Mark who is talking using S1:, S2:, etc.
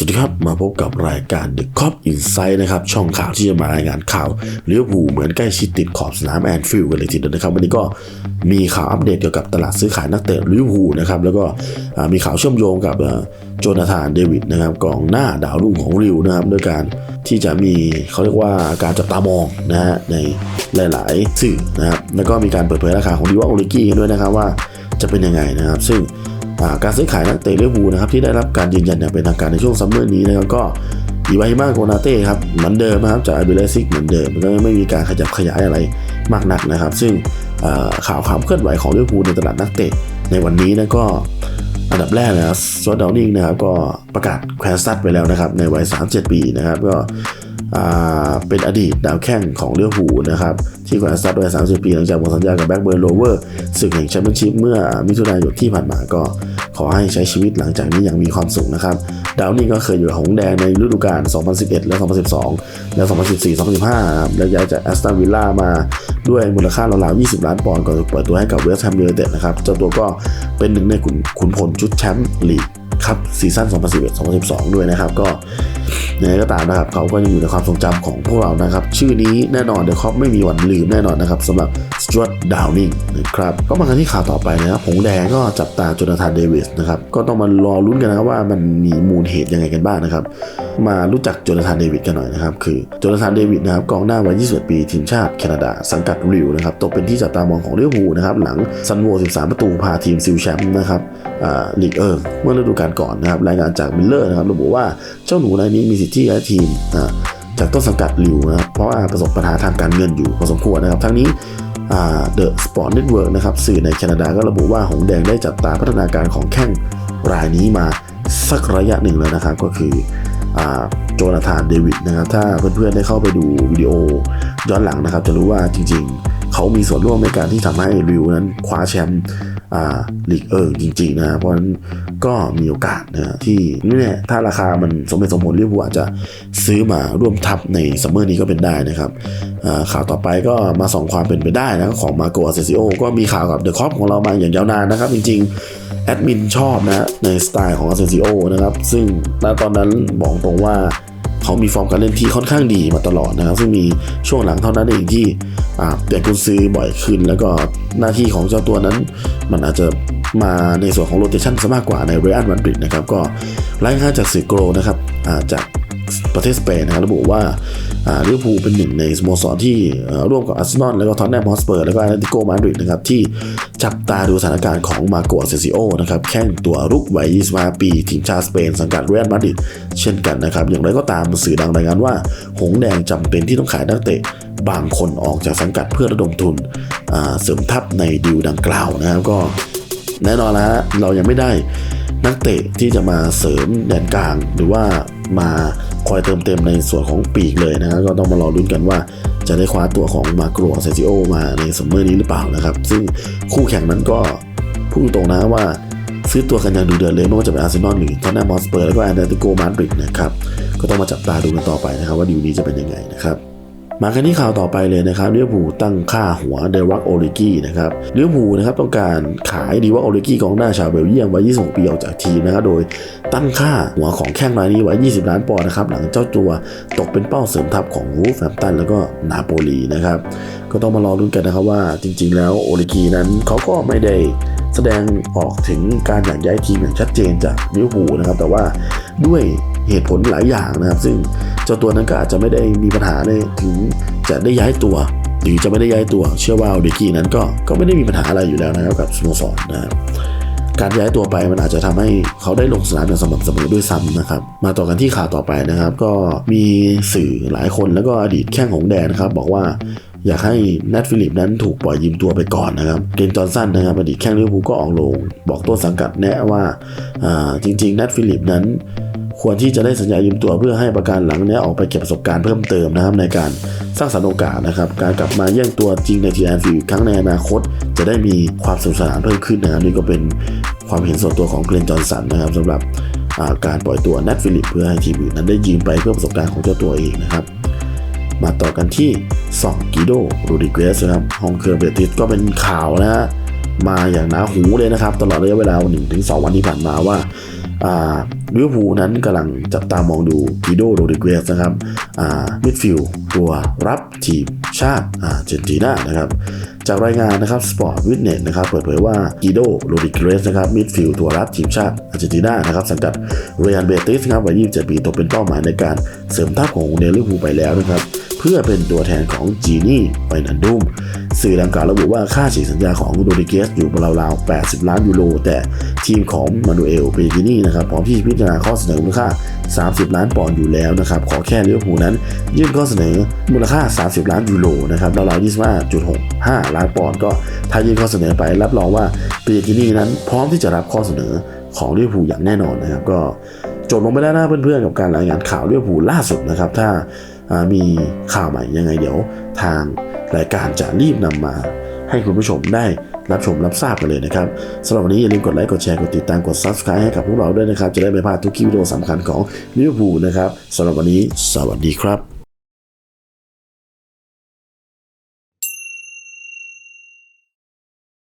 S1: สวัสดีครับ มาพบกับรายการ The Cop Insight นะครับ ช่องข่าวที่จะมารายงานข่าวลิเวอร์พูลเหมือนใกล้ชิดติดขอบสนามแอนฟิลด์กันเลยทีเดียวนะครับ วันนี้ก็มีข่าวอัปเดตเกี่ยวกับตลาดซื้อขายนักเตะลิเวอร์พูลนะครับ แล้วก็มีข่าวเชื่อมโยงกับโจนาธานเดวิดนะครับกองหน้าดาวรุ่งของริวนะครับด้วยการที่จะมีเขาเรียกว่าการจับตามองนะฮะในหลาย ๆ สื่อนะครับแล้วก็มีการเปิดเผยราคาของดิวาโอลิกี้กันด้วยนะครับว่าจะเป็นยังไงนะครับ ซึ่ง การซื้อขายนักเตะลิเวอร์พูลนะครับที่ได้รับการยืนยันอย่างเป็นทางการในช่วงซัมเมอร์นี้นะครับก็อีวาฮิมาโกนาเต้ครับเหมือนเดิมนะครับจากอาบิเลซิกเหมือนเดิมก็ไม่มีการขยับขยายอะไรมากนักนะครับ ซึ่งอ่าข่าวความเคลื่อนไหวของลิเวอร์พูลในตลาดนักเตะในวันนี้นะก็อันดับแรกนะครับสวอตดาวนิงนะครับก็ประกาศแควนซัตไปแล้วนะครับในวัย 37 ปีนะครับก็เป็นอดีตดาวแข้งของเลี้ยวหูนะครับที่แขวนสตัดวัย30 ปี หลังจากหมดสัญญากับแบ็กเบิร์นโรเวอร์ศึกแห่งแชมเปี้ยนชิพเมื่อมิถุนายนที่ผ่านมาก็ ขอให้ใช้ชีวิตหลังจากนี้อย่างมีความสุขนะครับ ดาวนี่ก็เคยอยู่หงแดงในฤดูกาล 2011 และ 2012 และ 2014 2015นะครับแล้วย้ายจากแอสตันวิลล่ามาด้วยมูลค่าราวๆ20 ล้านปอนด์ก่อนจะเปิดตัวให้กับเวสต์แฮมยูไนเต็ดนะครับ เจ้าตัวก็เป็นหนึ่งในขุนขุนพลชุดแชมป์ลีกครับซีซั่น 2011-2012 ด้วยนะครับ ก็ยังไงก็ตามนะครับ เขาก็ยังอยู่ในความทรงจำของพวกเรานะครับ ชื่อนี้แน่นอนเดอะคอปไม่มีวันลืมแน่นอนนะครับสำหรับ จวตดาวนิงนะครับก็มากันที่ข่าวต่อไปนะครับหงแดงก็จับตาโจนาธานเดวิสนะครับก็ต้องมารอลุ้นกันนะครับว่ามันมีมูลเหตุยังไงกันบ้างนะครับ มารู้จักโจนาธานเดวิดกันหน่อยนะครับ คือโจนาธานเดวิดนะครับกองหน้าวัย 21 ปีทีมชาติแคนาดา สังกัดริวนะครับตกเป็นที่จับตามองของลิเวอร์พูลนะครับหลังซันโว 13 ประตูพาทีมซิลแชมป์นะครับอ่าลีกเอิงเมื่อฤดูกาลก่อนนะครับรายงานจากมิลเลอร์นะครับระบุว่าเจ้าหนูรายนี้มีสิทธิ์ที่ย้ายทีมจากต้นสังกัดริวนะครับเพราะว่าประสบปัญหาทางการเงินอยู่พอสมควรนะครับทั้งนี้ เดอะสปอร์ตเน็ตเวิร์กนะครับสื่อในแคนาดาก็ระบุว่าหงแดงได้จับตาพัฒนาการของแข้งรายนี้มาสักระยะหนึ่งแล้วนะครับก็คืออโจนาธานเดวิดนะครับถ้าเพื่อนๆได้เข้าไปดูวิดีโอย้อนหลังนะครับ จะรู้ว่าจริงๆ เขามีส่วนร่วมในการที่ทำให้ริวนั้นคว้าแชมป์ ลีกเอิงจริงๆนะเพราะฉะนั้นก็มีโอกาสนะที่นี่แหละถ้าราคามันสมเหตุสมผลลิเวอร์พูลอาจจะซื้อมาร่วมทัพในซัมเมอร์นี้ก็เป็นได้นะครับข่าวต่อไปก็มาส่องความเป็นไปได้นะของมาโกอาเซซิโอก็มีข่าวกับเดอะคอปของเรามาอย่างยาวนานนะครับจริงๆแอดมินชอบนะในสไตล์ของอาเซซิโอนะครับซึ่งณตอนนั้นบอกตรงว่าเขามีฟอร์มการเล่นที่ค่อนข้างดีมาตลอดนะครับ ซึ่งมีช่วงหลังเท่านั้นเองที่เปลี่ยนกุญซื้อบ่อยขึ้น แล้วก็หน้าที่ของเจ้าตัวนั้น มันอาจจะมาในส่วนของโรเตชันซะมากกว่าในเรอัลมาดริดนะครับ ก็รายงานจากสื่อโกลนะครับจากประเทศสเปนนะครับระบุว่า ลิเวอร์พูลเป็นหนึ่งในสโมสรที่ร่วมกับอาร์เซนอลแล้วก็ท็อตแนมฮอสเปอร์แล้วก็แอตเลติโกมาดริดนะครับที่จับตาดูสถานการณ์ของมาโกอาเซซิโอนะครับแข้งตัวรุกวัย25ปี ทีมชาติสเปนสังกัดเรอัลมาดริดเช่นกันนะครับ อย่างไรก็ตามสื่อดังรายงานว่า หงแดงจำเป็นที่ต้องขายนักเตะบางคนออกจากสังกัดเพื่อระดมทุนเสริมทัพในดีลดังกล่าวนะครับก็แน่นอนแล้วเรายังไม่ได้นักเตะที่จะมาเสริมแดนกลางหรือว่ามา คอยเติมเต็มในส่วนของปีกเลยนะฮะก็ต้องมารอรุ้นกันว่าจะได้คว้าตัวของมาโกรเซซิโอมาในซัมเมอร์นี้หรือเปล่านะครับ ซึ่งคู่แข่งนั้นก็พูดตรงนะว่าซื้อตัวกันอย่างดูเดือดเลยไม่ว่าจะเป็นอาร์เซนอลหรือทอนแนมอสเปอร์แล้วก็แอนเดติโกมาดริดนะครับ ก็ต้องมาจับตาดูกันต่อไปนะครับ ว่าดีลนี้จะเป็นยังไงนะครับ มากันที่ข่าวต่อไปเลยนะครับลิเวอร์พูตั้งค่าหัวเดวักโอริกี้นะครับลิเวอร์พูนะครับต้องการขายดีวักโอริกี้กองหน้าชาวเบลเยียมวัย 26 ปีออกจากทีมนะครับโดยตั้งค่าหัวของแข้งรายนี้ไว้ 20 ล้านปอนด์นะครับหลังเจ้าตัวตกเป็นเป้าเสริมทัพของวูฟแฮมตันแล้วก็นาโปลีนะครับก็ต้องมารอรุ้นกันนะครับว่าจริง ๆ แล้วโอริกี้นั้นเขาก็ไม่ได้แสดงออกถึงการอยากย้ายทีมอย่างชัดเจนจากลิเวอร์พูลนะครับแต่ว่าด้วย เหตุผลหลายอย่างนะครับ ซึ่งเจ้าตัวนั้นก็อาจจะไม่ได้มีปัญหาในถึงจะได้ย้ายตัว หรือจะไม่ได้ย้ายตัว เชื่อว่าเดกี้นั้นก็ก็ไม่ได้มีปัญหาอะไรอยู่แล้วนะครับกับสโมสรนะครับการย้ายตัวไปมันอาจจะทำให้เขาได้ลงสนามอย่างสม่ำเสมอด้วยซ้ำนะครับ มาต่อกันที่ข่าวต่อไปนะครับ ก็มีสื่อหลายคนแล้วก็อดีตแข้งของแดนนะครับ บอกว่าอยากให้แนทฟิลิปนั้นถูกปล่อยยืมตัวไปก่อนนะครับ เกนจอนสันนะครับอดีตแข้งลิเวอร์พูลก็ออกโรงบอกต้นสังกัดแนะว่าอ่าจริงๆแนทฟิลิปนั้น ควรที่จะได้สัญญายืมตัวเพื่อให้ประกันหลังนี้ออกไปเก็บประสบการณ์เพิ่มเติมนะครับในการสร้างสรรค์โอกาสนะครับการกลับมาแย่งตัวจริงในทีแอนฟิลครั้งในอนาคต จะได้มีความสนุกสนานเพิ่มขึ้นนะครับนี่ก็เป็นความเห็นส่วนตัวของเกรนจอห์นสันนะครับสำหรับาการปล่อยตัวนัทฟิลิปเพื่อให้ทีมอื่นนั้นได้ยืมไปเพื่อประสบการณ์ของเจ้าตัวเองนะครับมาต่อกันที่ซองกิโดโรดิเกสนะครับฮองเคอร์เบติสก็เป็นข่าวนะมาอย่างหนาหูเลยนะครับ ตลอดระยะเวลา 1-2 วันที่ผ่านมาว่า ลิเวอร์พูลนั้นกำลังจับตามองดูกิโดโรดิเกสนะครับมิดฟิลด์ตัวรับทีมชาติอาร์เจนตินานะครับจากรายงานนะครับสปอร์ตวิทเนสนะครับเปิดเผยว่ากิโดโรดิเกรสนะครับมิดฟิลด์ตัวรับทีมชาติอาร์เจนตินานะครับสังกัดเรียนเบติสครับวัย 27 ปีตกเป็นเป้าหมายในการเสริมทัพของเดลิเวอร์พูลไปแล้วนะครับเพื่อเป็นตัวแทนของจีนี่ไปนันดุม สื่อดังกล่าวระบุว่าค่าฉีกสัญญาของโรดิเกสอยู่ราวๆ 80 ล้านยูโร แต่ทีมของมานูเอลเปจินี่นะครับพร้อมที่พิจารณาข้อเสนอมูลค่า 30 ล้านปอนด์อยู่แล้วนะครับ ขอแค่ลิเวอร์พูลนั้น ยื่นข้อเสนอมูลค่า 30 ล้านยูโรนะครับราวๆ25.65 ล้านปอนด์ก็ถ้ายื่นข้อเสนอไปรับรองว่าเปจินี่นั้นพร้อมที่จะรับข้อเสนอของลิเวอร์พูลอย่างแน่นอนนะครับ ก็จบลงไปแล้วนะเพื่อนๆกับการรายงานข่าวเรื่องผูลล่าสุดนะครับ ถ้ามีข่าวใหม่ยังไงเดี๋ยวทาง รายการจะรีบนำมาให้คุณผู้ชมได้รับชมรับทราบกันเลยนะครับสำหรับวันนี้อย่าลืมกดไลค์กดแชร์กดติดตามกด subscribe ให้กับพวกเราด้วยนะครับ จะได้ไม่พลาดทุกคลิปวิดีโอสำคัญของลิเวอร์พูลนะครับสำหรับวันนี้ สวัสดีครับ